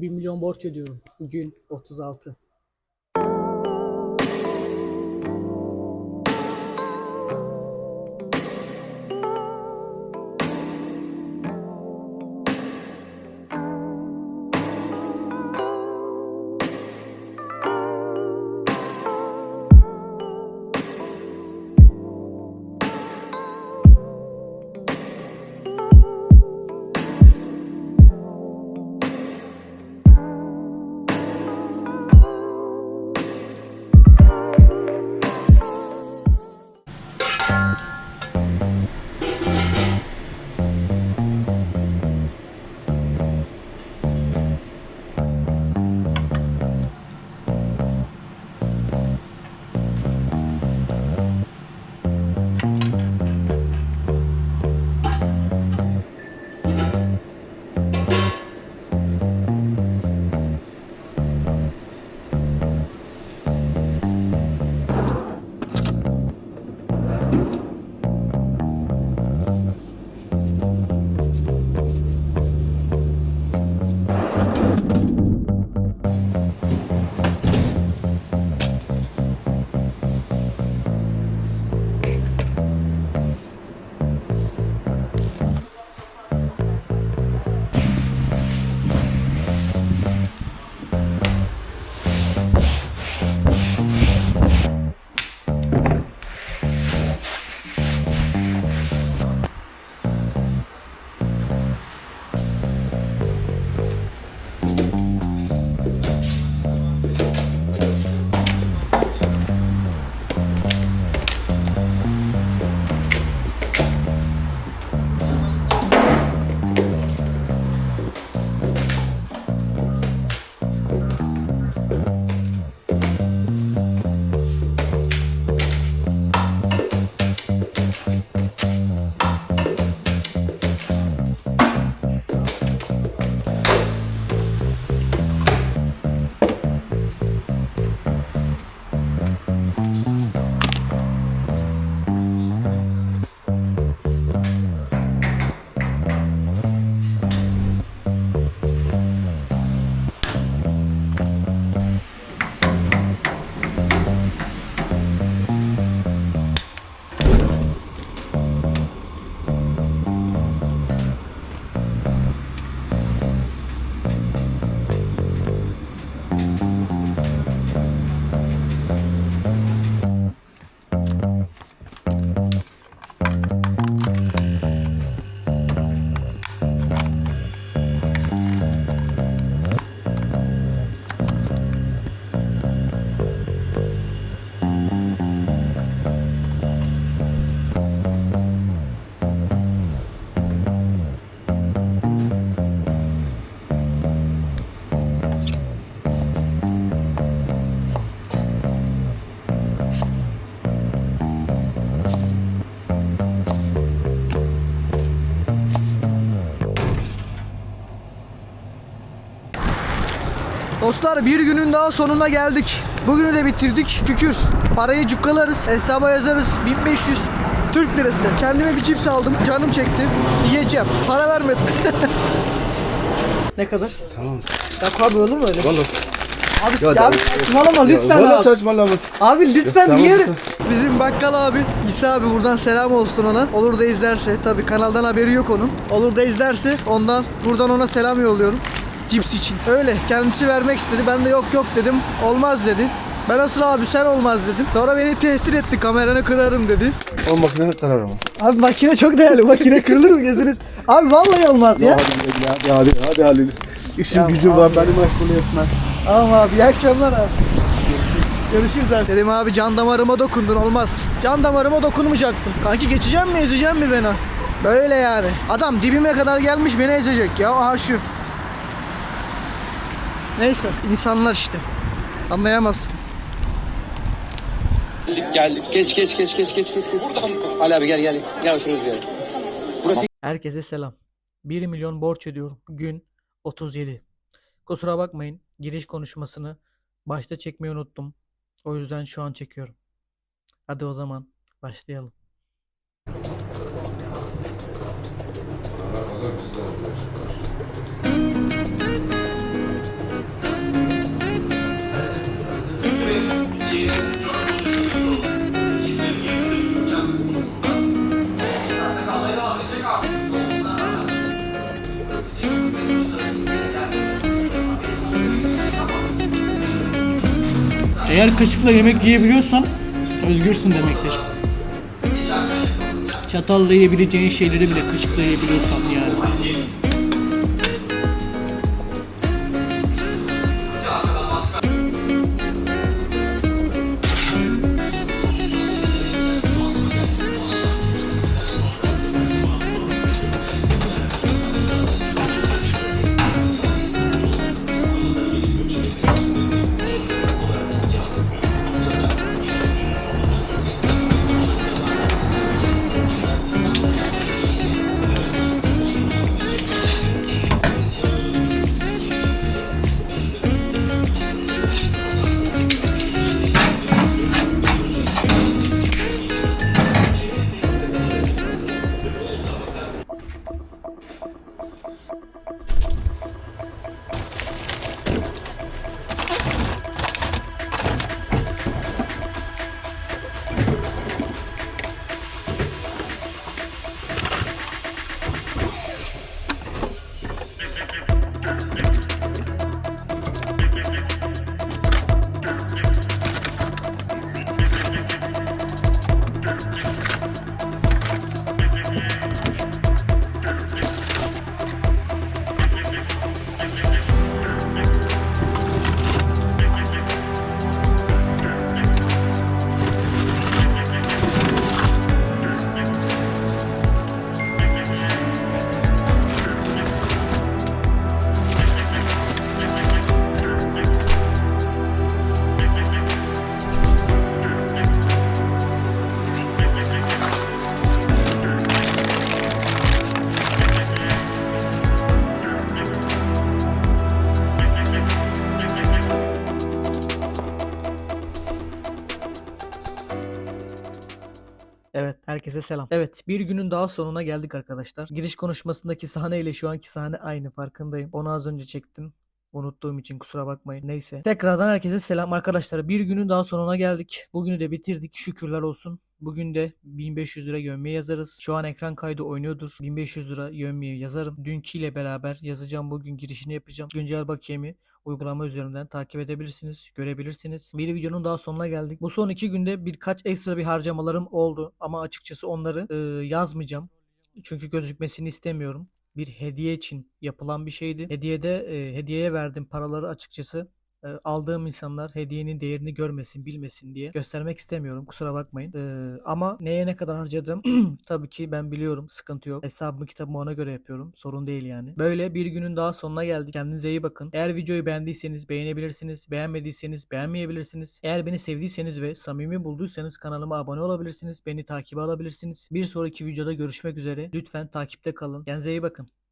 1 milyon borç ödüyorum. Gün 36. Dostlar bir günün daha sonuna geldik. Bugünü de bitirdik. Şükür. Parayı cukkalarız. Hesaba yazarız. 1500 Türk lirası. Kendime bir cips aldım. Canım çekti. Yiyeceğim. Para vermedim. ne kadar? Tamam. Bak abi olur mu öyle? Vallahi. Abi, Ya ya, abi saçmalama lütfen. Abi. saçmalama. Abi lütfen tamam, niye? Bizim bakkal abi İsa abi buradan selam olsun ona. Olur da izlerse tabi kanaldan haberi yok onun. Olur da izlerse ondan buradan ona selam yolluyorum. Cips için. Öyle kendisi vermek istedi. Ben de yok yok dedim. Olmaz dedi. Ben nasıl abi sen olmaz dedim. Sonra beni tehdit etti kameranı kırarım dedi. O makine karar ama. Abi makine çok değerli. Makine kırılır mı gözünüz? Abi vallahi olmaz ya. Hadi hadi hadi hadi Halil. İşim Ya gücüm abi. var benim aşk bunu yetmez. Tamam abi iyi akşamlar abi. Görüşürüz abi. Dedim abi can damarıma dokundun olmaz. Can damarıma dokunmayacaktım. Kanki geçeceğim mi ezeceğim mi beni? Böyle yani. Adam dibime kadar gelmiş beni ezecek ya. Aha şu. Neyse insanlar işte. Anlayamazsın. Geldik geldik. Geç geç geç geç geç geç. geç. Buradan mı? Ali abi gel gel. Gel otururuz bir yere. Burası Herkese selam. 1 milyon borç ödüyorum. Gün 37. Kusura bakmayın. Giriş konuşmasını başta çekmeyi unuttum. O yüzden şu an çekiyorum. Hadi o zaman başlayalım. Eğer kaşıkla yemek yiyebiliyorsan özgürsün demektir. Çatalla yiyebileceğin şeyleri bile kaşıkla yiyebiliyorsan yani. Herkese selam. Evet, bir günün daha sonuna geldik arkadaşlar. Giriş konuşmasındaki sahne ile şu anki sahne aynı farkındayım. Onu az önce çektim. Unuttuğum için kusura bakmayın. Neyse. Tekrardan herkese selam arkadaşlar. Bir günün daha sonuna geldik. Bugünü de bitirdik. Şükürler olsun. Bugün de 1500 lira yövmiye yazarız. Şu an ekran kaydı oynuyordur. 1500 lira yövmiye yazarım. Dünküyle beraber yazacağım. Bugün girişini yapacağım. Güncel bakiyemi uygulama üzerinden takip edebilirsiniz, görebilirsiniz. Bir videonun daha sonuna geldik. Bu son iki günde birkaç ekstra bir harcamalarım oldu ama açıkçası onları e, yazmayacağım. Çünkü gözükmesini istemiyorum. Bir hediye için yapılan bir şeydi. Hediyede e, hediyeye verdiğim paraları açıkçası e, aldığım insanlar hediyenin değerini görmesin, bilmesin diye göstermek istemiyorum. Kusura bakmayın. E, ama neye ne kadar harcadım tabii ki ben biliyorum. Sıkıntı yok. Hesabımı kitabımı ona göre yapıyorum. Sorun değil yani. Böyle bir günün daha sonuna geldik. Kendinize iyi bakın. Eğer videoyu beğendiyseniz beğenebilirsiniz. Beğenmediyseniz beğenmeyebilirsiniz. Eğer beni sevdiyseniz ve samimi bulduysanız kanalıma abone olabilirsiniz. Beni takibe alabilirsiniz. Bir sonraki videoda görüşmek üzere. Lütfen takipte kalın. Kendinize iyi bakın.